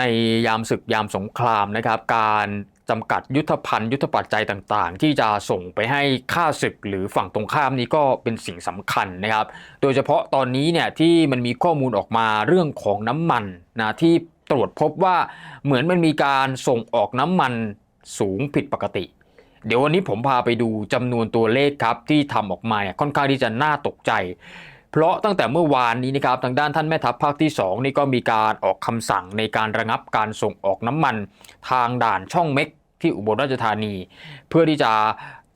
ในยามศึกยามสงครามนะครับ การจำกัดยุทธภัณฑ์ยุทธปัจจัยต่างๆ ที่จะส่งไปให้ข้าศึกหรือฝั่งตรงข้ามนี้ก็เป็นสิ่งสำคัญนะครับ โดยเฉพาะตอนนี้เนี่ยที่มันมีข้อมูลออกมาเรื่องของน้ำมันนะที่ตรวจพบว่าเหมือนมันมีการส่งออกน้ำมันสูงผิดปกติ เดี๋ยววันนี้ผมพาไปดูจำนวนตัวเลขครับที่ทำออกมาเนี่ยค่อนข้างที่จะน่าตกใจ เพราะตั้งแต่เมื่อวานนี้นะครับทางด้านท่านแม่ทัพภาคที่ 2 นี่ก็มีการออกคำสั่งในการระงับการส่งออกน้ำมัน ทางด่านช่องเม็กที่อุบลราชธานี เพื่อที่จะ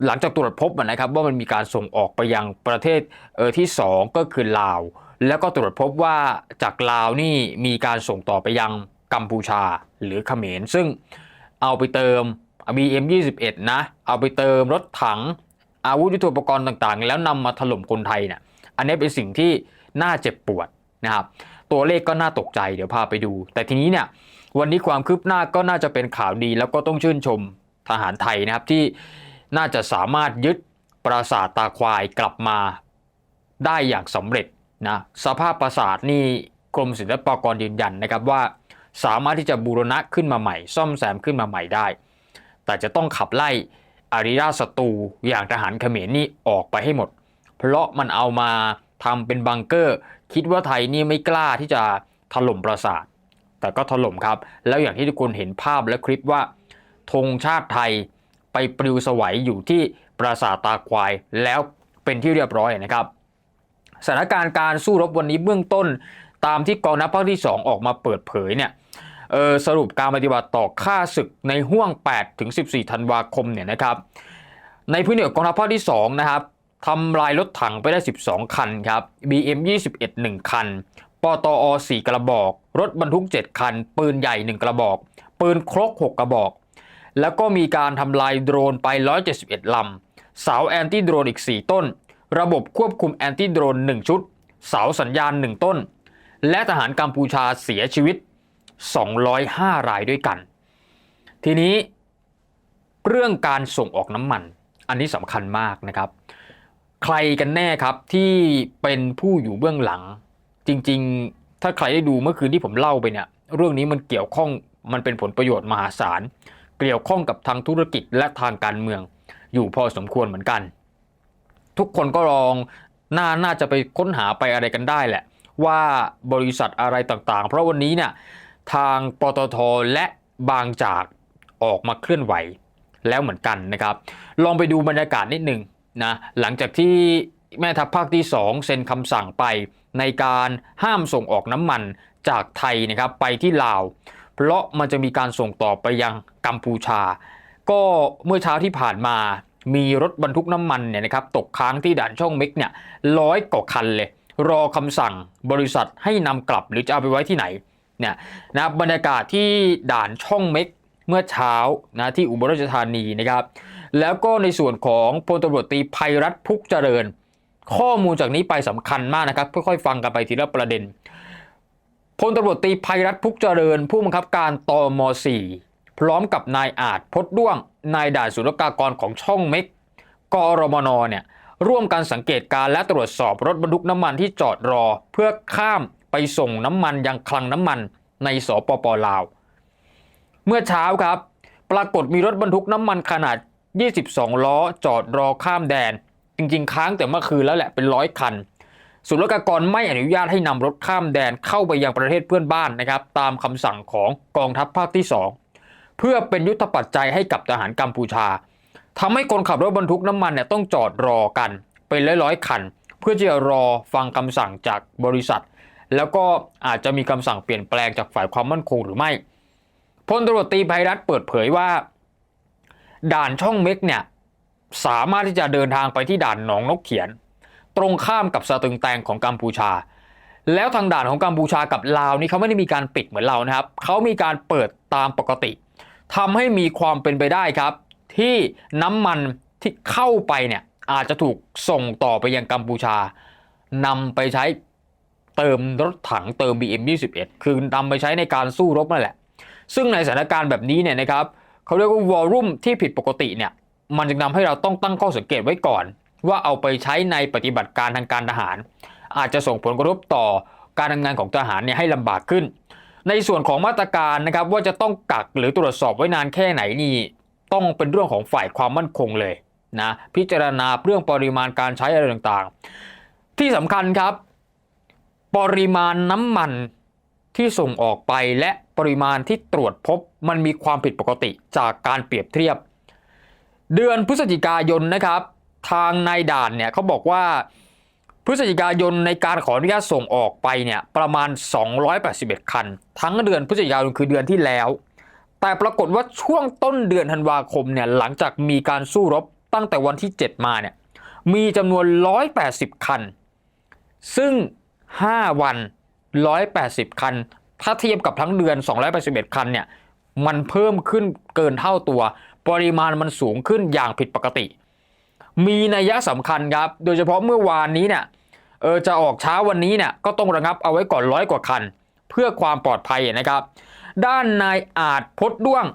หลังจากตรวจพบนะครับว่ามันมีการส่งออกไปยังประเทศเออที่ 2 ก็คือลาว แล้วก็ตรวจพบว่าจากลาวนี่มีการส่งต่อไปยังกัมพูชาหรือเขมร ซึ่งเอาไปเติม BM21 นะเอาไปเติมรถถังอาวุธยุทโธปกรณ์ต่างๆ แล้วนำมาถล่มคนไทยเนี่ย อันนี้เป็นสิ่งที่น่าเจ็บปวดนะครับตัวเลขก็น่าตกใจเดี๋ยวพาไปดู แต่ทีนี้เนี่ยวันนี้ความคืบหน้าก็น่าจะเป็นข่าวดี แล้วก็ต้องชื่นชมทหารไทยนะครับที่น่าจะสามารถยึดปราสาทตาควายกลับมาได้อย่างสำเร็จนะสภาพปราสาทนี่กรมศิลปากรยืนยันนะครับว่าสามารถที่จะบูรณะขึ้นมาใหม่ ซ่อมแซมขึ้นมาใหม่ได้ แต่จะต้องขับไล่อาริราศัตรูอย่างทหารเขมรนี่ออกไปให้หมด เพราะมันเอามาทำเป็นบังเกอร์ คิดว่าไทยนี่ไม่กล้าที่จะถล่มปราสาท แต่ก็ถล่มครับ แล้วอย่างที่ทุกคนเห็นภาพและคลิปว่าธงชาติไทยไปปลิวสวัยอยู่ที่ปราสาทตาควาย แล้วเป็นที่เรียบร้อยนะครับสถานการณ์การสู้รบวันนี้เบื้องต้น ตามที่กองทัพภาคที่ 2 ออกมาเปิดเผยเนี่ยสรุปการปฏิบัติต่อค่าศึกในห่วง8ถึง14 ธันวาคมเนี่ยนะครับในพื้นที่ของกองทัพภาคที่2นะครับ ทำลายรถถังไปได้ 12 คันครับ BM 21 1 คัน ปตอ 4 กระบอก รถบรรทุก 7 คัน ปืนใหญ่ 1 กระบอก ปืนครก 6 กระบอก แล้วก็มีการทำลายโดรนไป 171 ลำ เสาแอนตี้โดรนอีก 4 ต้น ระบบควบคุมแอนตี้โดรน 1 ชุด เสาสัญญาณ 1 ต้น และทหารกัมพูชาเสียชีวิต 205 รายด้วยกัน ทีนี้เรื่องการส่งออกน้ำมัน อันนี้สำคัญมากนะครับ ใครกันแน่ครับที่เป็นผู้อยู่เบื้องหลัง จริงๆ ถ้าใครได้ดูเมื่อคืนที่ผมเล่าไปเนี่ยเรื่องนี้มันเกี่ยวข้องมันเป็นผลประโยชน์มหาศาล เกี่ยวข้องกับทางธุรกิจและทางการเมือง อยู่พอสมควรเหมือนกัน ทุกคนก็ลองน่าน่าจะไปค้นหาไปอะไรกันได้แหละ ว่าบริษัทอะไรต่างๆ เพราะวันนี้เนี่ยทางปตทและบางจากออกมาเคลื่อนไหวแล้วเหมือนกันนะครับ ลองไปดูบรรยากาศนิดหนึ่ง นะหลังจากที่แม่ทัพภาคที่ 2 เซ็นคำสั่งไปในการห้ามส่งออกน้ำมันจากไทยนะครับไปที่ลาว เพราะมันจะมีการส่งต่อไปยังกัมพูชา ก็เมื่อเช้าที่ผ่านมามีรถบรรทุกน้ำมันเนี่ยนะครับตกค้างที่ด่านช่องเม็กเนี่ยร้อยกว่าคันเลย รอคำสั่งบริษัทให้นำกลับหรือจะเอาไปไว้ที่ไหนเนี่ยนะบรรยากาศที่ด่านช่องเม็กเมื่อเช้านะที่อุบลราชธานีนะครับ แล้วก็ในส่วนของพลตำรวจตรีภัยรัฐพุกเจริญ ข้อมูลจากนี้ไปสำคัญมากนะครับค่อยๆฟังกันไปทีละประเด็นพลตำรวจตรีภัยรัฐพุกเจริญ ผู้บังคับการตม4พร้อมกับนายอาจพดด้วงนายด่านศุลกากรของช่องเม็กกรมนเนี่ยร่วมกันสังเกตการและตรวจสอบรถบรรทุกน้ำมันที่จอดรอ เพื่อข้ามไปส่งน้ำมันยังคลังน้ำมันในสปปลาว เมื่อเช้าครับ ปรากฏมีรถบรรทุกน้ำมันขนาด 22 ล้อจอดรอข้ามแดน จริงๆ ค้างแต่เมื่อคืนแล้วแหละเป็นร้อยคันศุลกากรไม่อนุญาตให้นำรถข้ามแดนเข้าไปยังประเทศเพื่อนบ้านนะครับ ตามคำสั่งของกองทัพภาคที่ 2 เพื่อเป็นยุทธปัจจัยให้กับทหารกัมพูชาทำให้คนขับรถบรรทุกน้ำมันเนี่ยต้องจอดรอกัน เป็นร้อยๆคัน เพื่อที่จะรอฟังคำสั่งจากบริษัท แล้วก็อาจจะมีคำสั่งเปลี่ยนแปลงจากฝ่ายความมั่นคงหรือไม่พลตรวจตรีภัยรัฐเปิดเผยว่า ด่านช่องเม็กเนี่ยสามารถที่จะเดินทางไปที่ด่านหนองนกเขียน ตรงข้ามกับสตึงแตงของกัมพูชา แล้วทางด่านของกัมพูชากับลาวนี่เขาไม่ได้มีการปิดเหมือนเรานะครับเขามีการเปิดตามปกติทำให้มีความเป็นไปได้ครับ ที่น้ำมันที่เข้าไปเนี่ยอาจจะถูกส่งต่อไปยังกัมพูชานำไปใช้เติมรถถังเติม BM21 คือนำไปใช้ในการสู้รบนั่นแหละ ซึ่งในสถานการณ์แบบนี้เนี่ยนะครับ เขาเรียกว่าวอลลุ่มที่ผิดปกติเนี่ยมันจึงทำให้เราต้องตั้งข้อสังเกตไว้ก่อน ว่าเอาไปใช้ในปฏิบัติการทางการทหาร อาจจะส่งผลกระทบต่อการทำงานของทหารเนี่ยให้ลำบากขึ้น ในส่วนของมาตรการนะครับว่าจะต้องกักหรือตรวจสอบไว้นานแค่ไหนนี่ต้องเป็นเรื่องของฝ่ายความมั่นคงเลยนะพิจารณาเรื่องปริมาณการใช้อะไรต่างๆ ที่สำคัญครับ ปริมาณน้ำมัน ที่ส่งออกไปและปริมาณที่ตรวจพบมันมีความผิดปกติจากการเปรียบเทียบ เดือนพฤศจิกายนนะครับ ทางนายด่านเนี่ยเขาบอกว่าพฤศจิกายนในการขออนุญาตส่งออกไปเนี่ยประมาณ 281 คัน ทั้งเดือนพฤศจิกายนคือเดือนที่แล้ว แต่ปรากฏว่าช่วงต้นเดือนธันวาคมเนี่ยหลังจากมีการสู้รบตั้งแต่วันที่ 7 มาเนี่ยมีจำนวน 180 คัน ซึ่ง 5 วัน 180 คัน ถ้าเทียบกับทั้งเดือน 281 คันเนี่ยมันเพิ่มขึ้นเกินเท่าตัว ปริมาณมันสูงขึ้นอย่างผิดปกติ มีนัยสำคัญครับ โดยเฉพาะเมื่อวานนี้เนี่ยเออจะออกเช้าวันนี้เนี่ยก็ต้องระงับเอาไว้ก่อนร้อยกว่าคัน เพื่อความปลอดภัยนะครับ ด้านนายอาจพดด้วง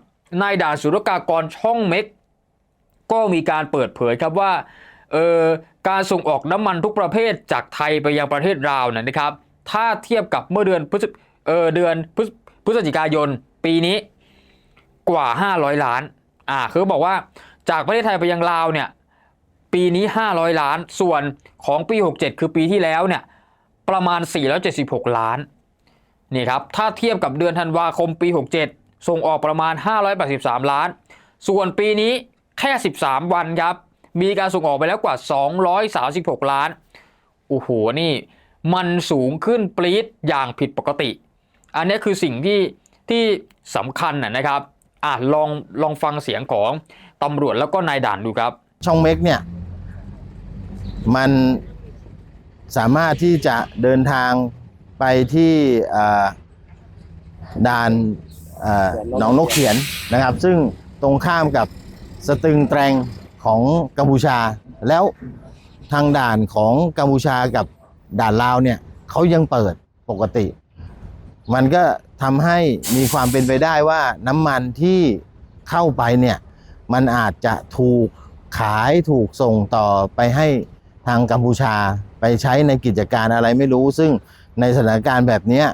นายด่านสุรกากรช่องเม็ก ก็มีการเปิดเผยครับว่าเออการส่งออกน้ำมันทุกประเภทจากไทยไปยังประเทศลาวเนนะครับ ถ้าเทียบกับเมื่อเดือนพฤศเออเดือนพฤศจิกายนปีนี้กว่า 500 ล้าน อ่า คือบอกว่าจากประเทศไทยไปยังลาวเนี่ย ปีนี้ 500 ล้าน ส่วนของปี 67 คือปีที่แล้วเนี่ย ประมาณ 476 ล้าน นี่ครับ ถ้าเทียบกับเดือนธันวาคมปี 67 ส่งออกประมาณ 583 ล้าน ส่วนปีนี้แค่ 13 วันครับ มีการส่งออกไปแล้วกว่า 236 ล้าน โอ้โห นี่ มันสูงขึ้นปรี๊ดอย่างผิดปกติ อันนี้คือสิ่งที่ที่สำคัญนะครับอะลองลองฟังเสียงของตำรวจแล้วก็นายด่านดูครับ ช่องเม็กเนี่ยมันสามารถที่จะเดินทางไปที่ด่านหนองนกเขียนนะครับ ซึ่งตรงข้ามกับสตึงแตรงของกัมพูชา แล้วทางด่านของกัมพูชากับ ด่านลาวเนี่ยเขายังเปิดปกติ มันก็ทำให้มีความเป็นไปได้ว่าน้ำมันที่เข้าไปเนี่ยมันอาจจะถูกขายถูกส่งต่อไปให้ทางกัมพูชาไปใช้ในกิจการอะไรไม่รู้ ซึ่งในสถานการณ์แบบนี้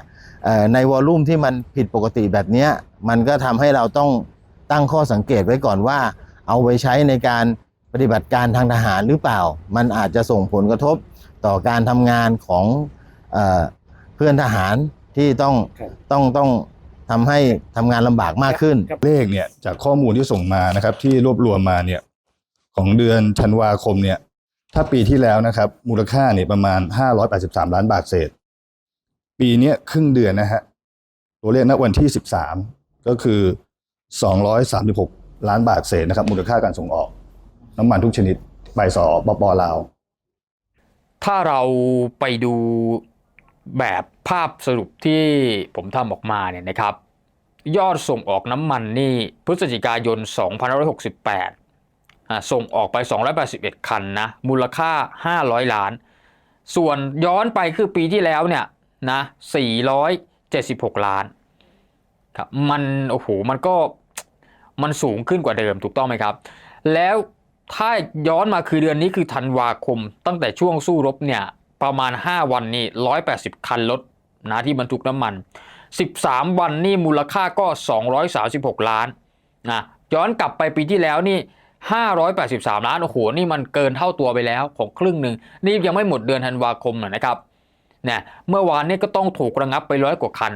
ในวอลลุ่มที่มันผิดปกติแบบนี้มันก็ทำให้เราต้องตั้งข้อสังเกตไว้ก่อนว่า เอาไว้ใช้ในการปฏิบัติการทางทหารหรือเปล่า มันอาจจะส่งผลกระทบ ต่อการทำงานของเออเพื่อนทหารที่ต้องครับต้องต้องทำให้ทำงานลำบากมากขึ้นเลขเนี่ยจากข้อมูลที่ส่งมานะครับ ที่รวบรวมมาเนี่ยของเดือนธันวาคมเนี่ย ถ้าปีที่แล้วนะครับ มูลค่าเนี่ยประมาณ 583 ล้านบาทเศษ ปีเนี้ยครึ่งเดือนนะฮะตัวเลขณวันที่ 13 ก็คือ 236 ล้านบาทเศษนะครับ มูลค่าการส่งออก น้ำมันทุกชนิดไปสปปลาว ถ้าเราไปดูแบบภาพสรุปที่ผมทำออกมาเนี่ยนะครับ ยอดส่งออกน้ำมันนี่พฤศจิกายน 2568อ่าส่งออกไป 281 คันนะ มูลค่า 500 ล้าน ส่วนย้อนไปคือปีที่แล้วเนี่ยนะ476 ล้านครับมันโอ้โหมันก็มันสูงขึ้นกว่าเดิมถูกต้องไหมครับ แล้ว ถ้าย้อนมาคือเดือนนี้คือธันวาคม ตั้งแต่ช่วงสู้รบเนี่ยประมาณ 5 วันนี่180 คันรถนะที่บรรทุกน้ำมัน 13 วันนี่มูลค่าก็ 236 ล้านนะย้อนกลับไปปีที่แล้วนี่ 583 ล้านโอ้โหนี่มันเกินเท่าตัวไปแล้วของครึ่งหนึ่งนี่ยังไม่หมดเดือนธันวาคมนะนะครับเนี่ยเมื่อวานนี่ก็ต้องถูกระงับไปร้อยกว่าคัน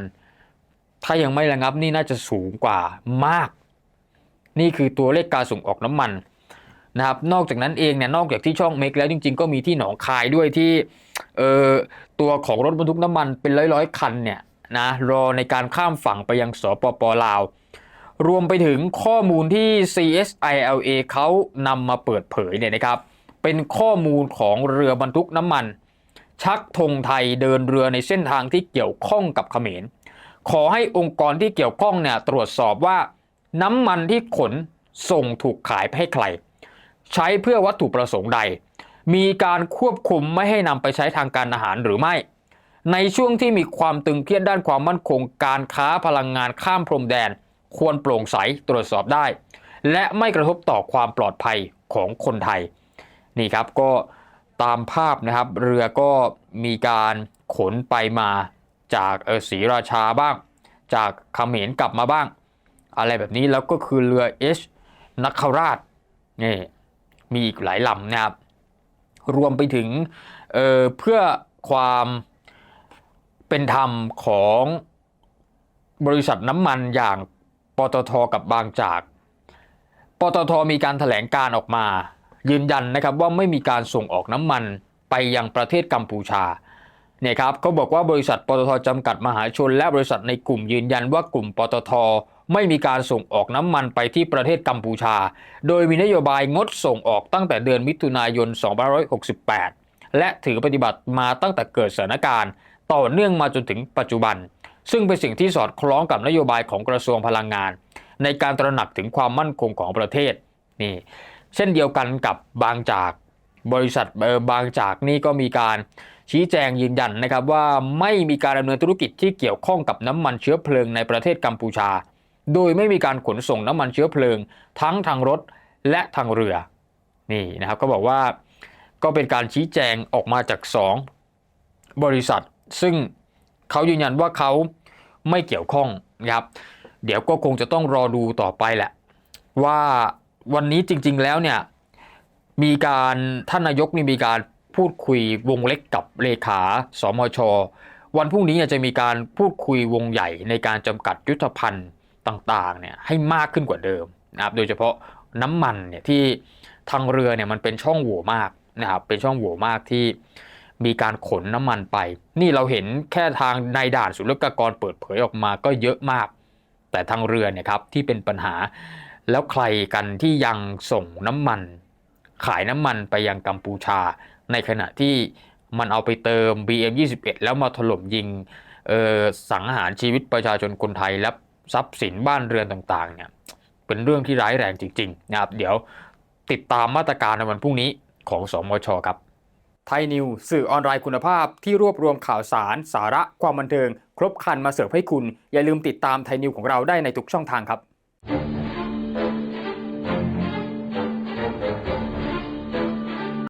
ถ้ายังไม่ระงับนี่น่าจะสูงกว่ามาก นี่คือตัวเลขการส่งออกน้ำมัน นะครับนอกจากนั้นเองเนี่ยนอกจากที่ช่องเมกแล้วจริง ๆ ก็มีที่หนองคายด้วยที่เออตัวของรถบรรทุกน้ำมันเป็นร้อยๆคันเนี่ยนะรอในการข้ามฝั่งไปยังสปปลาว รวมไปถึงข้อมูลที่ CSILA เขานำมาเปิดเผยเนี่ยนะครับ เป็นข้อมูลของเรือบรรทุกน้ำมัน ชักธงไทยเดินเรือในเส้นทางที่เกี่ยวข้องกับเขมร ขอให้องค์กรที่เกี่ยวข้องเนี่ยตรวจสอบว่าน้ำมันที่ขนส่งถูกขายไปให้ใคร ใช้เพื่อวัตถุประสงค์ใด มีการควบคุมไม่ให้นำไปใช้ทางการอาหารหรือไม่ ในช่วงที่มีความตึงเครียดด้านความมั่นคง การค้าพลังงานข้ามพรมแดน ควรโปร่งใสตรวจสอบได้ และไม่กระทบต่อความปลอดภัยของคนไทย นี่ครับก็ตามภาพนะครับ เรือก็มีการขนไปมาจากเออศรีราชาบ้าง จากเขมรกลับมาบ้าง อะไรแบบนี้แล้วก็คือเรือเอชนักคราชนี่ มีอีกหลายลำนะครับ รวมไปถึงเเพื่อความเป็นธรรมของบริษัทน้ำมันอย่างปตทกับบางจาก ปตทมีการถแถลงการออกมา ยืนยันนะครับว่าไม่มีการส่งออกน้ำมันไปยังประเทศกัมพูชาเนี่ยครับเขาบอกว่าบริษัทปตทจำกัดมหาชน และบริษัทในกลุ่มยืนยันว่ากลุ่มปตท ไม่มีการส่งออกน้ำมันไปที่ประเทศกัมพูชา โดยมีนโยบายงดส่งออกตั้งแต่เดือนมิถุนายน 2568 และถือปฏิบัติมาตั้งแต่เกิดสถานการณ์ ต่อเนื่องมาจนถึงปัจจุบัน ซึ่งเป็นสิ่งที่สอดคล้องกับนโยบายของกระทรวงพลังงาน ในการตระหนักถึงความมั่นคงของประเทศนี่เช่นเดียวกันกับบางจากบริษัทเอ่อบางจากนี่ก็มีการชี้แจงยืนยันนะครับว่าไม่มีการดำเนินธุรกิจที่เกี่ยวข้องกับน้ำมันเชื้อเพลิงในประเทศกัมพูชา โดยไม่มีการขนส่งน้ำมันเชื้อเพลิง ทั้งทางรถและทางเรือนี่นะครับก็บอกว่าก็เป็นการชี้แจงออกมาจาก 2 บริษัท ซึ่งเขายืนยันว่าเขาไม่เกี่ยวข้องนะครับเดี๋ยวก็คงจะต้องรอดูต่อไปแหละ ว่าวันนี้จริง ๆ แล้วเนี่ยมีการท่านนายกนี่มีการพูดคุยวงเล็กกับเลขาสมช วันพรุ่งนี้จะมีการพูดคุยวงใหญ่ในการจำกัดยุทธภัณฑ์ ต่างๆเนี่ยให้มากขึ้นกว่าเดิมนะครับโดยเฉพาะน้ำมันเนี่ยที่ทางเรือเนี่ยมันเป็นช่องโหว่มากนะครับเป็นช่องโหว่มากที่มีการขนน้ำมันไป นี่เราเห็นแค่ทางในด่านศุลกากรเปิดเผยออกมาก็เยอะมาก แต่ทางเรือเนี่ยครับที่เป็นปัญหาแล้วใครกันที่ยังส่งน้ำมัน ขายน้ำมันไปยังกัมพูชา ในขณะที่มันเอาไปเติม BM21 แล้วมาถล่มยิงสังหารชีวิตประชาชนคนไทยและ ทรัพย์สินบ้านเรือนต่างๆเนี่ยเป็นเรื่องที่ร้ายแรงจริงๆนะครับเดี๋ยวติดตามมาตรการในวันพรุ่งนี้ของสมชครับไทยนิวสื่อออนไลน์คุณภาพที่รวบรวมข่าวสาร สาระความบันเทิง ครบครันมาเสิร์ฟให้คุณ อย่าลืมติดตามไทยนิวของเราได้ในทุกช่องทางครับ